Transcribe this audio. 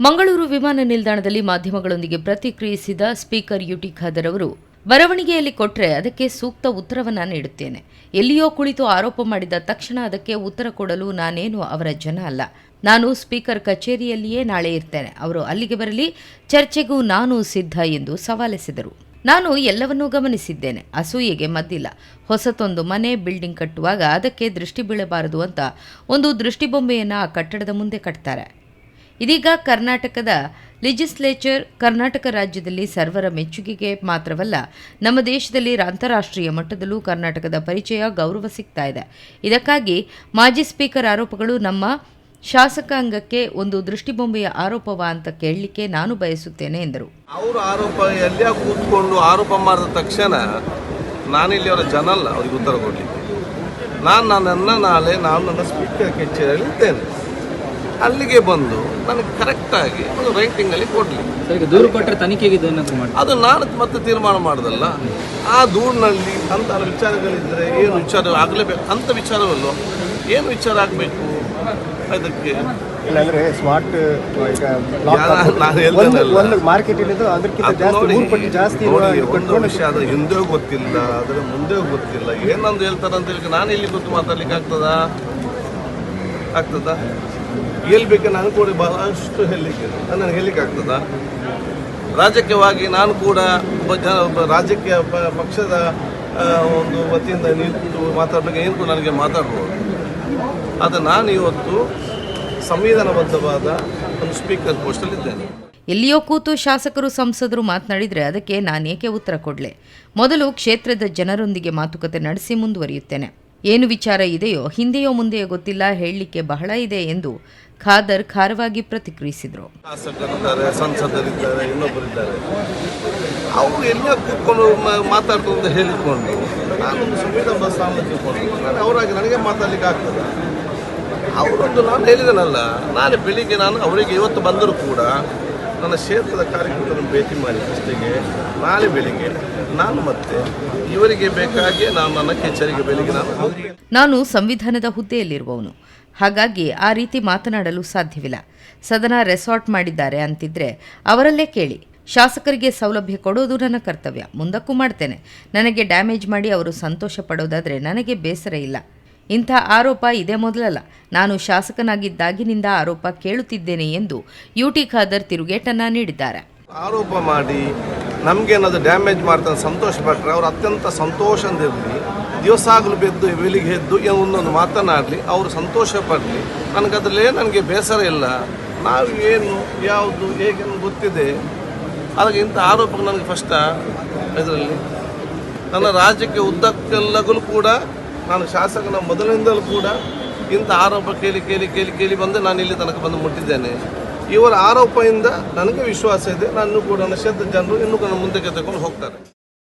ಮಂಗಳೂರು ವಿಮಾನ ನಿಲ್ದಾಣದಲ್ಲಿ ಮಾಧ್ಯಮಗಳೊಂದಿಗೆ ಪ್ರತಿಕ್ರಿಯಿಸಿದ ಸ್ಪೀಕರ್ ಯುಟಿ ಖಾದರ್ ಅವರು, ಬರವಣಿಗೆಯಲ್ಲಿ ಕೊಟ್ಟರೆ ಅದಕ್ಕೆ ಸೂಕ್ತ ಉತ್ತರವನ್ನು ನೀಡುತ್ತೇನೆ. ಎಲ್ಲಿಯೋ ಕುಳಿತು ಆರೋಪ ಮಾಡಿದ ತಕ್ಷಣ ಅದಕ್ಕೆ ಉತ್ತರ ಕೊಡಲು ನಾನೇನು ಅವರ ಜನ ಅಲ್ಲ. ನಾನು ಸ್ಪೀಕರ್ ಕಚೇರಿಯಲ್ಲಿಯೇ ನಾಳೆ ಇರ್ತೇನೆ. ಅವರು ಅಲ್ಲಿಗೆ ಬರಲಿ. ಚರ್ಚೆಗೂ ನಾನು ಸಿದ್ಧ ಎಂದು ಸವಾಲೆಸೆದರು. ನಾನು ಎಲ್ಲವನ್ನೂ ಗಮನಿಸಿದ್ದೇನೆ. ಅಸೂಯೆಗೆ ಮದ್ದಿಲ್ಲ. ಹೊಸತೊಂದು ಮನೆ, ಬಿಲ್ಡಿಂಗ್ ಕಟ್ಟುವಾಗ ಅದಕ್ಕೆ ದೃಷ್ಟಿ ಬೀಳಬಾರದು ಅಂತ ಒಂದು ದೃಷ್ಟಿಬೊಂಬೆಯನ್ನು ಆ ಕಟ್ಟಡದ ಮುಂದೆ ಕಟ್ತಾರೆ. ಇದೀಗ ಕರ್ನಾಟಕದ ಲೆಜಿಸ್ಲೇಚರ್ ಕರ್ನಾಟಕ ರಾಜ್ಯದಲ್ಲಿ ಸರ್ವರ ಮೆಚ್ಚುಗೆಗೆ ಮಾತ್ರವಲ್ಲ, ನಮ್ಮ ದೇಶದಲ್ಲಿ ಅಂತಾರಾಷ್ಟ್ರೀಯ ಮಟ್ಟದಲ್ಲೂ ಕರ್ನಾಟಕದ ಪರಿಚಯ, ಗೌರವ ಸಿಗ್ತಾ ಇದೆ. ಇದಕ್ಕಾಗಿ ಮಾಜಿ ಸ್ಪೀಕರ್ ಆರೋಪಗಳು ನಮ್ಮ ಶಾಸಕಾಂಗಕ್ಕೆ ಒಂದು ದೃಷ್ಟಿಬೊಂಬೆಯ ಆರೋಪವ ಅಂತ ಕೇಳಲಿಕ್ಕೆ ನಾನು ಬಯಸುತ್ತೇನೆ, ಎಂದರು. ಅವರು ಆರೋಪ ಎಲ್ಲ ಕೂತ್ಕೊಂಡು ಆರೋಪ ಮಾಡಿದ ತಕ್ಷಣ ನಾನಿಲ್ಲಿ ಅವರ ಜನ ಅಲ್ಲ ಅವ್ರಿಗೆ ಉತ್ತರ ಕೊಡಲಿಕ್ಕೆ. ನಾನು ನನ್ನನ್ನು ನಾಳೆ, ನಾನು ನನ್ನ ಸ್ಪೀಕರ್ ಕಚೇರಿಯಲ್ಲಿ ಇದ್ದೇನೆ ಅಲ್ಲಿಗೆ ಬಂದು ನನಗೆ ಕರೆಕ್ಟಾಗಿ ಒಂದು ರೈಟಿಂಗಲ್ಲಿ ಕೊಡಲಿ. ಸರ್ ಈಗ ದೂರು ಕೊಟ್ಟರೆ ತನಿಖೆಗೆ ಅದು ನಾನು ಮತ್ತೆ ತೀರ್ಮಾನ ಮಾಡೋದಲ್ಲ. ಆ ದೂರಿನಲ್ಲಿ ಅಂತ ವಿಚಾರಗಳಿದ್ದರೆ ಏನು ವಿಚಾರ ಆಗಲೇಬೇಕು? ಅಂತ ವಿಚಾರವಲ್ಲೋ ಏನು ವಿಚಾರ ಆಗಬೇಕು ಅದಕ್ಕೆ? ಇಲ್ಲಾಂದ್ರೆ ಸ್ಮಾರ್ಟ್ ಈಗ. ಒಂದು ಮಾರ್ಕೆಟ್ ಇರೋದು ಅದಕ್ಕಿಂತ ಅದು ಜಾಸ್ತಿ ನೋಡಿ, ಮೂರು ಪಟ್ಟು ಜಾಸ್ತಿ ಇರುವ ನೋಡಿ, ಇದು ವಿಷಯ ಅದರ ಹಿಂದೆ ಗೊತ್ತಿಲ್ಲ ಅದರ ಮುಂದೆ ಗೊತ್ತಿಲ್ಲ. ಏನಂದು ಹೇಳ್ತಾರೆ ಅಂತ ಹೇಳಿ ನಾನು ಇಲ್ಲಿ ಗೊತ್ತು ಮಾತಾಡ್ಲಿಕ್ಕೆ ಆಗ್ತದಾ? ಆಗ್ತದಾ? ಹೇಳ್ಬೇಕು ನಾನು ಕೂಡ ಬಹಳಷ್ಟು ಹೇಳಲಿಕ್ಕೆ ನನಗೆ ಹೇಳಲಿಕ್ಕೆ ಆಗ್ತದಾ? ರಾಜಕೀಯವಾಗಿ ನಾನು ಕೂಡ ಒಬ್ಬ ಜನ, ಒಬ್ಬ ರಾಜಕೀಯ ಪಕ್ಷದ ಒಂದು ವತಿಯಿಂದ ನಿಂತು ಮಾತಾಡಬೇಕು, ಏನು ಕೂಡ ನನಗೆ ಮಾತಾಡ್ಬೋದು. ಆದರೆ ನಾನು ಇವತ್ತು ಸಂವಿಧಾನಬದ್ಧವಾದ ಒಂದು ಸ್ಪೀಕರ್ ಪೋಸ್ಟಲ್ಲಿದ್ದೇನೆ ಎಲ್ಲಿಯೋ ಕೂತು ಶಾಸಕರು, ಸಂಸದರು ಮಾತನಾಡಿದರೆ ಅದಕ್ಕೆ ನಾನೇಕೆ ಉತ್ತರ ಕೊಡಲೆ? ಮೊದಲು ಕ್ಷೇತ್ರದ ಜನರೊಂದಿಗೆ ಮಾತುಕತೆ ನಡೆಸಿ ಮುಂದುವರಿಯುತ್ತೇನೆ. ಏನು ವಿಚಾರ ಇದೆಯೋ ಹಿಂದೆಯೋ ಮುಂದೆಯೋ ಗೊತ್ತಿಲ್ಲ, ಹೇಳಲಿಕ್ಕೆ ಬಹಳ ಇದೆ ಎಂದು ಖಾದರ್ ಖಾರವಾಗಿ ಪ್ರತಿಕ್ರಿಯಿಸಿದರು. ಅವರು ಎಲ್ಲ ಕೂತ್ಕೊಂಡು ಮ- ಅಂತ ಹೇಳಿಕೊಂಡು ನಾನೊಂದು ಸಂವಿಧಾನ ನಾನು ಅವರಾಗಿ ನನಗೆ ಮಾತಾಡ್ಲಿಕ್ಕೆ ಆಗ್ತದೆ. ಅವರೊಂದು ನಾನು ಹೇಳಿದನಲ್ಲ ನಾನು ಬೆಳಿಗ್ಗೆ ನಾನು ಅವರಿಗೆ ಇವತ್ತು ಬಂದರೂ ಕೂಡ ನನ್ನ ಕ್ಷೇತ್ರದ ಕಾರ್ಯಕರ್ತರನ್ನು ಭೇಟಿ ಮಾಡಿ ಫಸ್ಟಿಗೆ ನಾಳೆ ಬೆಳಿಗ್ಗೆ ನಾನು ಮತ್ತೆ ಇವರಿಗೆ ಬೇಕಾಗಿ ನಾನು ನನ್ನ ಕೆಚ್ಚರಿಗೆ ಬೆಳಿಗ್ಗೆ ನಾನು ನಾನು ಸಂವಿಧಾನದ ಹುದ್ದೆಯಲ್ಲಿರುವವನು. ಹಾಗಾಗಿ ಆ ರೀತಿ ಮಾತನಾಡಲು ಸಾಧ್ಯವಿಲ್ಲ. ಸದನ ರೆಸಾರ್ಟ್ ಮಾಡಿದ್ದಾರೆ ಅಂತಿದ್ರೆ ಅವರಲ್ಲೇ ಕೇಳಿ. ಶಾಸಕರಿಗೆ ಸೌಲಭ್ಯ ಕೊಡೋದು ನನ್ನ ಕರ್ತವ್ಯ. ಮುಂದಕ್ಕೂ ಮಾಡ್ತೇನೆ. ನನಗೆ ಡ್ಯಾಮೇಜ್ ಮಾಡಿ ಅವರು ಸಂತೋಷ ಪಡೋದಾದರೆ ನನಗೆ ಬೇಸರ ಇಲ್ಲ. ಇಂಥ ಆರೋಪ ಇದೇ ಮೊದಲಲ್ಲ. ನಾನು ಶಾಸಕನಾಗಿದ್ದಾಗಿನಿಂದ ಆರೋಪ ಕೇಳುತ್ತಿದ್ದೇನೆ ಎಂದು ಯುಟಿ ಖಾದರ್ ತಿರುಗೇಟನ್ನ ನೀಡಿದ್ದಾರೆ. ಆರೋಪ ಮಾಡಿ ನಮಗೇನಾದ್ರು ಡ್ಯಾಮೇಜ್ ಮಾಡ್ತಾನೆ ಸಂತೋಷ ಪಟ್ಟರೆ ಅವ್ರು ಅತ್ಯಂತ ಸಂತೋಷದಿಂದಿರಲಿ ದಿವಸ ಆಗಲು ಬೆದ್ದು ಬೆಳಿಗ್ಗೆ ಎದ್ದು ಒಂದೊಂದು ಮಾತನಾಡಲಿ ಅವರು ಸಂತೋಷ ಪಡಲಿ ನನಗದ್ರಲ್ಲೇ ನನಗೆ ಬೇಸರ ಇಲ್ಲ. ನಾವು ಏನು, ಯಾವುದು ಹೇಗೆ ಗೊತ್ತಿದೆ. ಅದಕ್ಕೆ ಇಂಥ ಆರೋಪ ನನಗೆ ಫಸ್ಟ ಇದರಲ್ಲಿ. ನನ್ನ ರಾಜ್ಯಕ್ಕೆ ಉದ್ದಕ್ಕೆಲ್ಲಗೂ ಕೂಡ ನಾನು ಶಾಸಕನ ಮೊದಲಿನಿಂದಲೂ ಕೂಡ ಇಂಥ ಆರೋಪ ಕೇಳಿ ಕೇಳಿ ಕೇಳಿ ಕೇಳಿ ಬಂದು ನಾನು ಇಲ್ಲಿ ತನಕ ಬಂದು ಮುಟ್ಟಿದ್ದೇನೆ. ಇವರ ಆರೋಪದಿಂದ ನನಗೆ ವಿಶ್ವಾಸ ಇದೆ. ನಾನು ಕೂಡ ನನ್ನ ಜನರು ಇನ್ನೂ ಮುಂದಕ್ಕೆ ತಗೊಂಡು ಹೋಗ್ತಾರೆ.